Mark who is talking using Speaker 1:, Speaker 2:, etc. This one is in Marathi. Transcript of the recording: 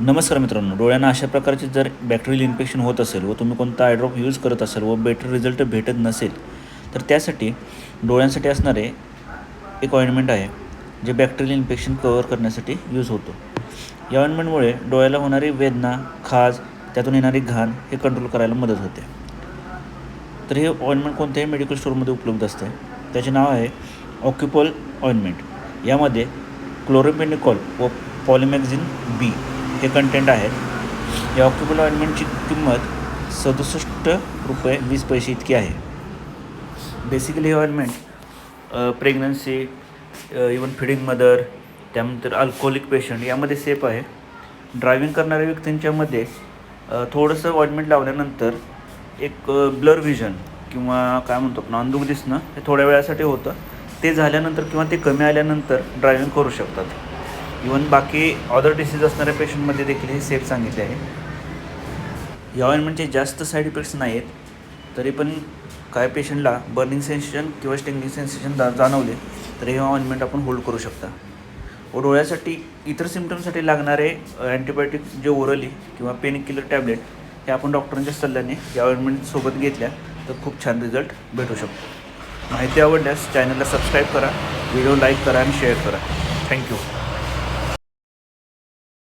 Speaker 1: नमस्कार मित्रांनो डोळ्यांना अशा प्रकारचे जर बॅक्टेरियल इन्फेक्शन होत असेल व तुम्ही कोणता आयड्रॉप यूज करत असेल व बेटर रिझल्ट भेटत नसेल तर त्यासाठी डोळ्यांसाठी असणारे एक ऑइंटमेंट आहे जे बॅक्टेरियल इन्फेक्शन कवर करण्यासाठी यूज होतो. या ऑइंटमेंटमुळे डोळ्याला होणारी वेदना खाज त्यातून येणारी घाण हे कंट्रोल करायला मदत होते. तर हे ऑइंटमेंट कोणत्याही मेडिकल स्टोअरमध्ये उपलब्ध असते. त्याचे नाव आहे ऑक्युपॉल ऑइंटमेंट यामध्ये क्लोरोपेनिकॉल व पॉलिमॅक्झिन बी हे कंटेंट आहेत या ऑक्युपल ऑइंटमेंटची किंमत सदुसष्ट रुपये वीस पैसे इतकी आहे. बेसिकली हे ointment pregnancy even feeding mother त्यानंतर अल्कोहोलिक पेशंट यामध्ये सेफ आहे. ड्रायव्हिंग करणाऱ्या व्यक्तींच्यामध्ये थोडंसं ऑइंटमेंट लावल्यानंतर एक ब्लर व्हिजन किंवा काय म्हणतो आपण अंधुक दिसणं हे थोड्या वेळासाठी होतं. ते झाल्यानंतर किंवा ते कमी आल्यानंतर ड्रायव्हिंग करू शकतात. इवन बाकी ऑदर डिसीज असणाऱ्या पेशंटमध्ये देखील हे सेफ सांगितले आहे. या ऑइनमेंटचे म्हणजे जास्त साईड इफेक्ट्स नाही आहेत तरी पण काय पेशंटला बर्निंग सेन्सेशन किंवा स्टिंगिंग सेन्सेशन दा जाणवले तर हे ऑइनमेंट आपण होल्ड करू शकता. व डोळ्यासाठी इतर सिमटमसाठी लागणारे अँटीबायोटिक जे ओरली किंवा पेन किलर टॅबलेट हे आपण डॉक्टरांच्या सल्ल्याने या ऑइंटमेंटसोबत घेतल्या तर खूप छान रिझल्ट भेटू शकतो. माहिती आवडल्यास चॅनलला सबस्क्राईब करा व्हिडिओ लाईक करा आणि शेअर करा. थँक्यू